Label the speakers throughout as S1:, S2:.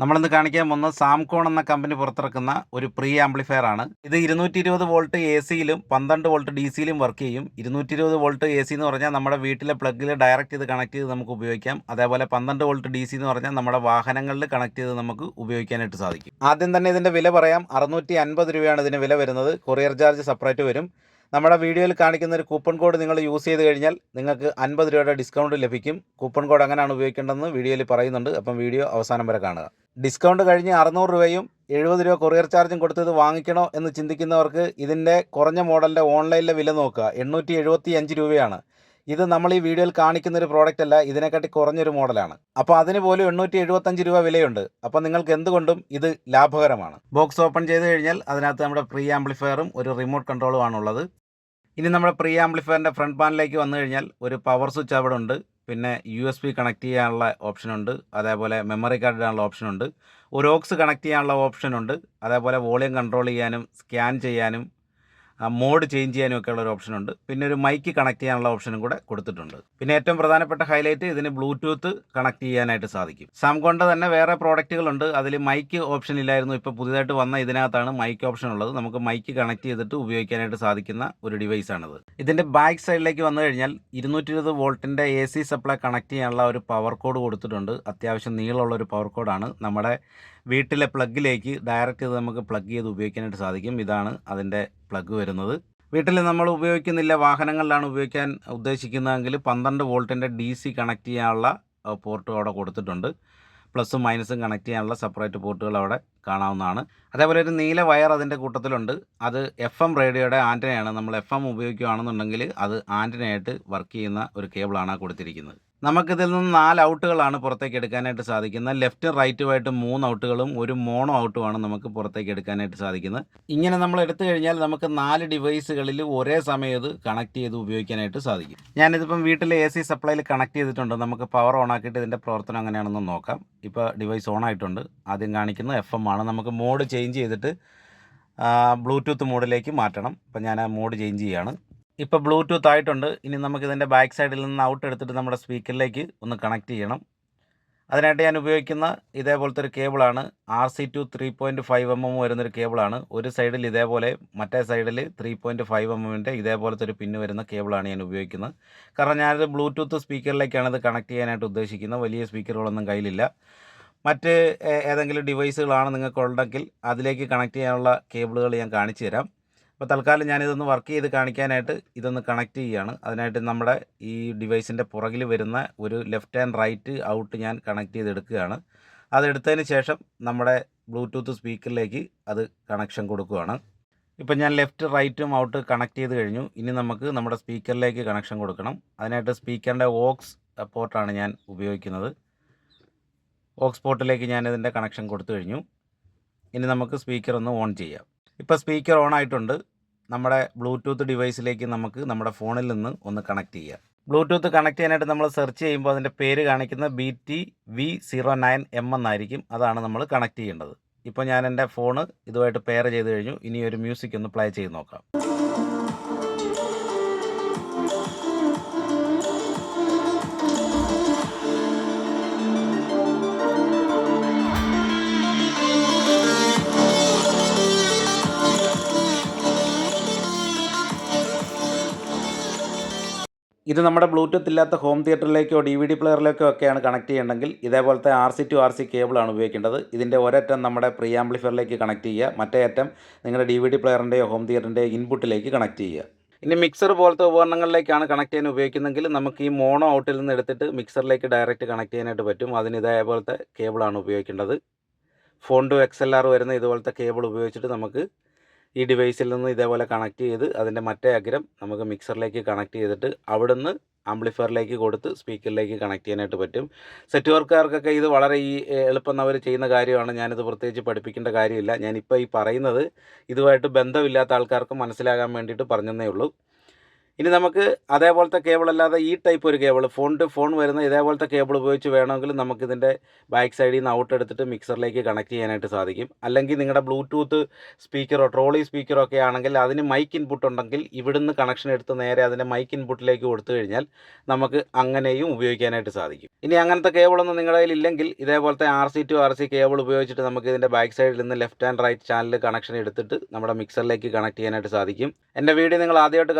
S1: നമ്മളിന്ന് കാണിക്കാൻ പോകുന്നത് സാംകോൺ എന്ന കമ്പനി പുറത്തിറക്കുന്ന ഒരു പ്രീ ആംപ്ലിഫയർ ആണ്. ഇത് ഇരുന്നൂറ്റി ഇരുപത് വോൾട്ട് എ സിയിലും പന്ത്രണ്ട് വോൾട്ട് ഡി സിയിലും വർക്ക് ചെയ്യും. ഇരുന്നൂറ്റി ഇരുപത് വോൾട്ട് എ സി എന്ന് പറഞ്ഞാൽ നമ്മുടെ വീട്ടിലെ പ്ലഗിൽ ഡയറക്റ്റ് ഇത് കണക്ട് ചെയ്ത് നമുക്ക് ഉപയോഗിക്കാം. അതേപോലെ പന്ത്രണ്ട് വോൾട്ട് ഡി സി എന്ന് പറഞ്ഞാൽ നമ്മുടെ വാഹനങ്ങളിൽ കണക്ട് ചെയ്ത് നമുക്ക് ഉപയോഗിക്കാനായിട്ട് സാധിക്കും. ആദ്യം തന്നെ ഇതിന്റെ വില പറയാം. അറുന്നൂറ്റി അൻപത് രൂപയാണ് ഇതിന് വില വരുന്നത്. കൊറിയർ ചാർജ് സെപ്പറേറ്റ് വരും. നമ്മുടെ വീഡിയോയിൽ കാണിക്കുന്ന ഒരു കൂപ്പൺ കോഡ് നിങ്ങൾ യൂസ് ചെയ്ത് കഴിഞ്ഞാൽ നിങ്ങൾക്ക് അൻപത് രൂപയുടെ ഡിസ്കൗണ്ട് ലഭിക്കും. കൂപ്പൺ കോഡ് എങ്ങനെയാണ് ഉപയോഗിക്കേണ്ടതെന്ന് വീഡിയോയിൽ പറയുന്നുണ്ട്. അപ്പം വീഡിയോ അവസാനം വരെ കാണുക. ഡിസ്കൗണ്ട് കഴിഞ്ഞ് അറുന്നൂറ് രൂപയും എഴുപത് രൂപ കൊറിയർ ചാർജും കൊടുത്തത് വാങ്ങിക്കണോ എന്ന് ചിന്തിക്കുന്നവർക്ക് ഇതിന്റെ കുറഞ്ഞ മോഡലിന്റെ ഓൺലൈനിലെ വില നോക്കുക. എണ്ണൂറ്റി രൂപയാണ്. ഇത് നമ്മൾ ഈ വീഡിയോയിൽ കാണിക്കുന്ന ഒരു പ്രോഡക്റ്റ് അല്ല ഇതിനെക്കാട്ടി കുറഞ്ഞൊരു മോഡലാണ്. അപ്പോൾ അതിന് പോലും എണ്ണൂറ്റി എഴുപത്തഞ്ച് രൂപ വിലയുണ്ട്. അപ്പോൾ നിങ്ങൾക്ക് എന്തുകൊണ്ടും ഇത് ലാഭകരമാണ്. ബോക്സ് ഓപ്പൺ ചെയ്ത് കഴിഞ്ഞാൽ അതിനകത്ത് നമ്മുടെ പ്രീ ആംപ്ലിഫയറും ഒരു റിമോട്ട് കൺട്രോളുമാണ് ഉള്ളത് ഇനി നമ്മുടെ പ്രീ ആംപ്ലിഫയറിന്റെ ഫ്രണ്ട് പാനിലേക്ക് വന്നു കഴിഞ്ഞാൽ ഒരു പവർ സ്വിച്ച് അവിടെ ഉണ്ട്. പിന്നെ യു എസ് ബി കണക്ട് ചെയ്യാനുള്ള ഓപ്ഷനുണ്ട് അതേപോലെ മെമ്മറി കാർഡ് ഇടാനുള്ള ഓപ്ഷനുണ്ട് ഒരു ഓക്സ് കണക്ട് ചെയ്യാനുള്ള ഓപ്ഷനുണ്ട് അതേപോലെ വോളിയം കൺട്രോൾ ചെയ്യാനും സ്കാൻ ചെയ്യാനും മോഡ് ചേഞ്ച് ചെയ്യാനും ഒക്കെ ഉള്ള ഒരു ഓപ്ഷനുണ്ട് പിന്നെ ഒരു മൈക്ക് കണക്ട് ചെയ്യാനുള്ള ഓപ്ഷനും കൂടെ കൊടുത്തിട്ടുണ്ട്. പിന്നെ ഏറ്റവും പ്രധാനപ്പെട്ട ഹൈലൈറ്റ് ഇതിന് ബ്ലൂടൂത്ത് കണക്ട് ചെയ്യാനായിട്ട് സാധിക്കും. സാംകോണിന്റെ തന്നെ വേറെ പ്രോഡക്റ്റുകളുണ്ട്. അതിൽ മൈക്ക് ഓപ്ഷൻ ഇല്ലായിരുന്നു. ഇപ്പോൾ പുതിയതായിട്ട് വന്ന ഇതിനകത്താണ് മൈക്ക് ഓപ്ഷൻ ഉള്ളത്. നമുക്ക് മൈക്ക് കണക്ട് ചെയ്തിട്ട് ഉപയോഗിക്കാനായിട്ട് സാധിക്കുന്ന ഒരു ഡിവൈസാണിത് ഇതിന്റെ ബാക്ക് സൈഡിലേക്ക് വന്നു കഴിഞ്ഞാൽ ഇരുന്നൂറ്റി ഇരുപത് വോൾട്ടിന്റെ എ സി സപ്ലൈ കണക്ട് ചെയ്യാനുള്ള ഒരു പവർ കോഡ് കൊടുത്തിട്ടുണ്ട്. അത്യാവശ്യം നീളമുള്ള ഒരു പവർ കോഡാണ് നമ്മുടെ വീട്ടിലെ പ്ലഗിലേക്ക് ഡയറക്റ്റ് ഇത് നമുക്ക് പ്ലഗ് ചെയ്ത് ഉപയോഗിക്കാനായിട്ട് സാധിക്കും. ഇതാണ് അതിന്റെ പ്ലഗ് വരുന്നത്. വീട്ടിൽ നമ്മൾ ഉപയോഗിക്കുന്നില്ല വാഹനങ്ങളിലാണ് ഉപയോഗിക്കാൻ ഉദ്ദേശിക്കുന്നതെങ്കിൽ പന്ത്രണ്ട് വോൾട്ടിന്റെ ഡി സി കണക്ട് ചെയ്യാനുള്ള പോർട്ട് അവിടെ കൊടുത്തിട്ടുണ്ട്. പ്ലസും മൈനസും കണക്ട് ചെയ്യാനുള്ള സെപ്പറേറ്റ് പോർട്ടുകൾ അവിടെ കാണാവുന്നതാണ്. അതേപോലെ ഒരു നീല വയർ അതിന്റെ കൂട്ടത്തിലുണ്ട്. അത് എഫ് എം റേഡിയോയുടെ ആന്റനയാണ് നമ്മൾ എഫ് എം ഉപയോഗിക്കുകയാണെന്നുണ്ടെങ്കിൽ അത് ആന്റനയായിട്ട് വർക്ക് ചെയ്യുന്ന ഒരു കേബിളാണ് കൊടുത്തിരിക്കുന്നത്. നമുക്കിതിൽ നിന്ന് നാല് ഔട്ടുകളാണ് പുറത്തേക്ക് എടുക്കാനായിട്ട് സാധിക്കുന്നത്. ലെഫ്റ്റും റൈറ്റുമായിട്ട് മൂന്ന് ഔട്ടുകളും ഒരു മോണോ ഔട്ടുമാണ് നമുക്ക് പുറത്തേക്ക് എടുക്കാനായിട്ട് സാധിക്കുന്നത്. ഇങ്ങനെ നമ്മൾ എടുത്തു കഴിഞ്ഞാൽ നമുക്ക് നാല് ഡിവൈസുകളിൽ ഒരേ സമയം ഇത് കണക്ട് ചെയ്ത് ഉപയോഗിക്കാനായിട്ട് സാധിക്കും. ഞാനിതിപ്പം വീട്ടിൽ എ സി സപ്ലൈയിൽ കണക്ട് ചെയ്തിട്ടുണ്ട്. നമുക്ക് പവർ ഓൺ ആക്കിയിട്ട് ഇതിന്റെ പ്രവർത്തനം എങ്ങനെയാണെന്ന് നോക്കാം. ഇപ്പോൾ ഡിവൈസ് ഓൺ ആയിട്ടുണ്ട്. ആദ്യം കാണിക്കുന്ന എഫ് എം ആണ്. നമുക്ക് മോഡ് ചേഞ്ച് ചെയ്തിട്ട് ബ്ലൂടൂത്ത് മോഡിലേക്ക് മാറ്റണം. അപ്പം ഞാൻ ആ മോഡ് ചേഞ്ച് ചെയ്യാണ്. ഇപ്പോൾ ബ്ലൂടൂത്ത് ആയിട്ടുണ്ട്. ഇനി നമുക്ക് ഇതിന്റെ ബാക്ക് സൈഡിൽ നിന്ന് ഔട്ട് എടുത്തിട്ട് നമ്മുടെ സ്പീക്കറിലേക്ക് ഒന്ന് കണക്ട് ചെയ്യണം. അതിനായിട്ട് ഞാൻ ഉപയോഗിക്കുന്ന ഇതേപോലത്തെ ഒരു കേബിളാണ് R C two three point five M M വരുന്നൊരു കേബിളാണ് ഒരു സൈഡിൽ ഇതേപോലെ മറ്റേ സൈഡിൽ ത്രീ പോയിന്റ് ഫൈവ് എം എമ്മിന്റെ ഇതേപോലത്തെ ഒരു പിന്ന് വരുന്ന കേബിളാണ് ഞാൻ ഉപയോഗിക്കുന്നത്. കാരണം ഞാനിത് ബ്ലൂടൂത്ത് സ്പീക്കറിലേക്കാണ് ഇത് കണക്ട് ചെയ്യാനായിട്ട് ഉദ്ദേശിക്കുന്നത്. വലിയ സ്പീക്കറുകളൊന്നും കയ്യിലില്ല. മറ്റ് ഏതെങ്കിലും ഡിവൈസുകളാണ് നിങ്ങൾക്കുണ്ടെങ്കിൽ അതിലേക്ക് കണക്ട് ചെയ്യാനുള്ള കേബിളുകൾ ഞാൻ കാണിച്ചു തരാം അപ്പോൾ തൽക്കാലം ഞാനിതൊന്ന് വർക്ക് ചെയ്ത് കാണിക്കാനായിട്ട് ഇതൊന്ന് കണക്ട് ചെയ്യുകയാണ് അതിനായിട്ട് നമ്മുടെ ഈ ഡിവൈസിന്റെ പുറകിൽ വരുന്ന ഒരു ലെഫ്റ്റ് ആൻഡ് റൈറ്റ് ഔട്ട് ഞാൻ കണക്ട് ചെയ്തെടുക്കുകയാണ്. അതെടുത്തതിന് ശേഷം നമ്മുടെ ബ്ലൂടൂത്ത് സ്പീക്കറിലേക്ക് അത് കണക്ഷൻ കൊടുക്കുകയാണ്. ഇപ്പം ഞാൻ ലെഫ്റ്റ് റൈറ്റും ഔട്ട് കണക്ട് ചെയ്ത് കഴിഞ്ഞു. ഇനി നമുക്ക് നമ്മുടെ സ്പീക്കറിലേക്ക് കണക്ഷൻ കൊടുക്കണം. അതിനായിട്ട് സ്പീക്കറിന്റെ ഓക്സ് പോർട്ടാണ് ഞാൻ ഉപയോഗിക്കുന്നത്. ഓക്സ് പോർട്ടിലേക്ക് ഞാൻ ഇതിന്റെ കണക്ഷൻ കൊടുത്തു കഴിഞ്ഞു. ഇനി നമുക്ക് സ്പീക്കർ ഒന്ന് ഓൺ ചെയ്യാം. ഇപ്പോൾ സ്പീക്കർ ഓൺ ആയിട്ടുണ്ട്. നമ്മുടെ ബ്ലൂടൂത്ത് ഡിവൈസിലേക്ക് നമുക്ക് നമ്മുടെ ഫോണിൽ നിന്ന് ഒന്ന് കണക്ട് ചെയ്യാം. ബ്ലൂടൂത്ത് കണക്ട് ചെയ്യാനായിട്ട് നമ്മൾ സെർച്ച് ചെയ്യുമ്പോൾ അതിന്റെ പേര് കാണിക്കുന്ന B T V zero nine M എന്നായിരിക്കും. അതാണ് നമ്മൾ കണക്ട് ചെയ്യേണ്ടത്. ഇപ്പോൾ ഞാൻ എന്റെ ഫോണ് ഇതുമായിട്ട് പെയർ ചെയ്ത് കഴിഞ്ഞു. ഇനി ഒരു മ്യൂസിക് ഒന്ന് പ്ലേ ചെയ്ത് നോക്കാം. ഇത് നമ്മുടെ ബ്ലൂടൂത്ത് ഇല്ലാത്ത ഹോം തിയേറ്ററിലേക്കോ ഡി വി ഡി പ്ലെയറിലേക്കോ ഒക്കെയാണ് കണക്ട് ചെയ്യേണ്ടെങ്കിൽ ഇതേപോലത്തെ R C two R C കേബിളാണ് ഉപയോഗിക്കേണ്ടത്. ഇതിന്റെ ഒരറ്റം നമ്മുടെ പ്രീ ആംപ്ലിഫയറിലേക്ക് കണക്ട് ചെയ്യുക. മറ്റേ അറ്റം നിങ്ങളുടെ ഡി വി ഡി പ്ലെയറിന്റെയോ ഹോം തിയേറ്ററിന്റെയോ ഇൻപുട്ടിലേക്ക് കണക്ട് ചെയ്യുക. ഇനി മിക്സർ പോലത്തെ ഉപകരണങ്ങളിലേക്കാണ് കണക്ട് ചെയ്യാൻ ഉപയോഗിക്കുന്നതെങ്കിൽ നമുക്ക് ഈ മോണോ ഔട്ടിൽ നിന്ന് എടുത്തിട്ട് മിക്സറിലേക്ക് ഡയറക്റ്റ് കണക്ട് ചെയ്യാനായിട്ട് പറ്റും. അതിന് ഇതേപോലത്തെ കേബിളാണ് ഉപയോഗിക്കേണ്ടത്. Phone to X L R വരുന്ന ഇതുപോലത്തെ കേബിൾ ഉപയോഗിച്ചിട്ട് നമുക്ക് ഈ ഡിവൈസിൽ നിന്ന് ഇതേപോലെ കണക്ട് ചെയ്ത് അതിന്റെ മറ്റേ അഗ്രം നമുക്ക് മിക്സറിലേക്ക് കണക്ട് ചെയ്തിട്ട് അവിടുന്ന് ആംപ്ലിഫയറിലേക്ക് കൊടുത്ത് സ്പീക്കറിലേക്ക് കണക്ട് ചെയ്യാനായിട്ട് പറ്റും. സെറ്റ് വർക്കാർക്കൊക്കെ ഇത് വളരെ ഈ എളുപ്പം അവർ ചെയ്യുന്ന കാര്യമാണ്. ഞാനിത് പ്രത്യേകിച്ച് പഠിപ്പിക്കേണ്ട കാര്യമില്ല. ഞാനിപ്പോൾ ഈ പറയുന്നത് ഇതുമായിട്ട് ബന്ധമില്ലാത്ത ആൾക്കാർക്ക് മനസ്സിലാകാൻ വേണ്ടിയിട്ട് പറഞ്ഞതേ ഉള്ളൂ. ഇനി നമുക്ക് അതേപോലത്തെ കേബിൾ അല്ലാതെ ഈ ടൈപ്പ് ഒരു കേബിൾ ഫോൺ ടു ഫോൺ വരുന്ന ഇതേപോലത്തെ കേബിൾ ഉപയോഗിച്ച് വേണമെങ്കിൽ നമുക്കിതിന്റെ ബാക്ക് സൈഡിൽ നിന്ന് ഔട്ട് എടുത്തിട്ട് മിക്സറിലേക്ക് കണക്ട് ചെയ്യാനായിട്ട് സാധിക്കും. അല്ലെങ്കിൽ നിങ്ങളുടെ ബ്ലൂടൂത്ത് സ്പീക്കറോ ട്രോളി സ്പീക്കറോ ഒക്കെ ആണെങ്കിൽ അതിന് മൈക്ക് ഇൻപുട്ട് ഉണ്ടെങ്കിൽ ഇവിടുന്ന് കണക്ഷൻ എടുത്ത് നേരെ അതിന്റെ മൈക്ക് ഇൻപുട്ടിലേക്ക് കൊടുത്തു കഴിഞ്ഞാൽ നമുക്ക് അങ്ങനെയും ഉപയോഗിക്കാനായിട്ട് സാധിക്കും. ഇനി അങ്ങനത്തെ കേബിളൊന്നും നിങ്ങളുടെ ഇല്ലെങ്കിൽ ഇതേപോലത്തെ R C two R C cable ഉപയോഗിച്ചിട്ട് നമുക്ക് ഇതിന്റെ ബാക്ക് സൈഡിൽ നിന്ന് left and right channel connection എടുത്തിട്ട് നമ്മുടെ മിക്സറിലേക്ക് കണക്ട് ചെയ്യാനായിട്ട് സാധിക്കും. എന്റെ വീഡിയോ നിങ്ങൾ ആദ്യമായിട്ട്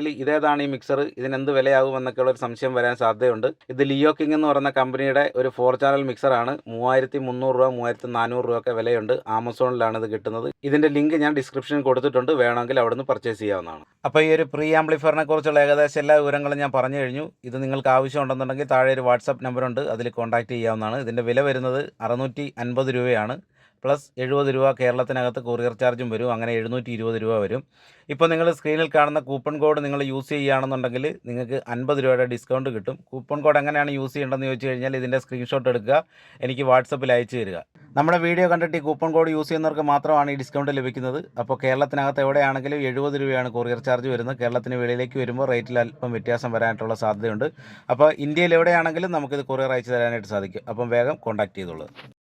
S1: കാണുവാണെന്നുണ്ടെങ്കിൽ ഇതേതാണ് ഈ മിക്സർ ഇതിന് എന്ത് വിലയാകും എന്നൊക്കെയുള്ള ഒരു സംശയം വരാൻ സാധ്യതയുണ്ട്. ഇത് ലിയോ കിങ് എന്ന് പറയുന്ന കമ്പനിയുടെ ഒരു ഫോർ ചാനൽ മിക്സറാണ് മൂവായിരത്തി മുന്നൂറ് രൂപ മൂവായിരത്തി നാനൂറ് രൂപ ഒക്കെ വിലയുണ്ട്. ആമസോണിലാണ് ഇത് കിട്ടുന്നത്. ഇതിന്റെ ലിങ്ക് ഞാൻ ഡിസ്ക്രിപ്ഷനിൽ കൊടുത്തിട്ടുണ്ട്. വേണമെങ്കിൽ അവിടുന്ന് പർച്ചേസ് ചെയ്യാവുന്നതാണ്. അപ്പോൾ ഈ ഒരു പ്രീ ആംപ്ലിഫയറിനെ കുറിച്ചുള്ള ഏകദേശം എല്ലാ വിവരങ്ങളും ഞാൻ പറഞ്ഞു കഴിഞ്ഞു. ഇത് നിങ്ങൾക്ക് ആവശ്യമുണ്ടെന്നുണ്ടെങ്കിൽ താഴെ ഒരു വാട്സപ്പ് നമ്പറുണ്ട് അതിൽ കോൺടാക്ട് ചെയ്യാവുന്നതാണ്. ഇതിന്റെ വില വരുന്നത് അറുന്നൂറ്റി അൻപത് രൂപയാണ്. പ്ലസ് എഴുപത് രൂപ കേരളത്തിനകത്ത് കൊറിയർ ചാർജും വരും. അങ്ങനെ എഴുന്നൂറ്റി ഇരുപത് രൂപ വരും. ഇപ്പോൾ നിങ്ങൾ സ്ക്രീനിൽ കാണുന്ന കൂപ്പൺ കോഡ് നിങ്ങൾ യൂസ് ചെയ്യുകയാണെന്നുണ്ടെങ്കിൽ നിങ്ങൾക്ക് അൻപത് രൂപയുടെ ഡിസ്കൗണ്ട് കിട്ടും. കൂപ്പൺ കോഡ് എങ്ങനെയാണ് യൂസ് ചെയ്യേണ്ടതെന്ന് ചോദിച്ചു കഴിഞ്ഞാൽ ഇതിന്റെ സ്ക്രീൻഷോട്ട് എടുക്കുക. എനിക്ക് വാട്സപ്പിൽ അയച്ചു തരിക. നമ്മുടെ വീഡിയോ കണ്ടിട്ട് ഈ കൂപ്പൺ കോഡ് യൂസ് ചെയ്യുന്നവർക്ക് മാത്രമാണ് ഈ ഡിസ്കൗണ്ട് ലഭിക്കുന്നത്. അപ്പോൾ കേരളത്തിനകത്ത് എവിടെയാണെങ്കിലും എഴുപത് രൂപയാണ് കൊറിയർ ചാർജ് വരുന്നത്. കേരളത്തിന് വെളിയിലേക്ക് വരുമ്പോൾ റേറ്റിൽ അല്പം വ്യത്യാസം വരാനായിട്ടുള്ള സാധ്യതയുണ്ട്. അപ്പോൾ ഇന്ത്യയിൽ എവിടെയാണെങ്കിലും നമുക്കിത് കൊറിയർ അയച്ചു തരാനായിട്ട് സാധിക്കും. അപ്പം വേഗം കോൺടാക്ട് ചെയ്തോളൂ.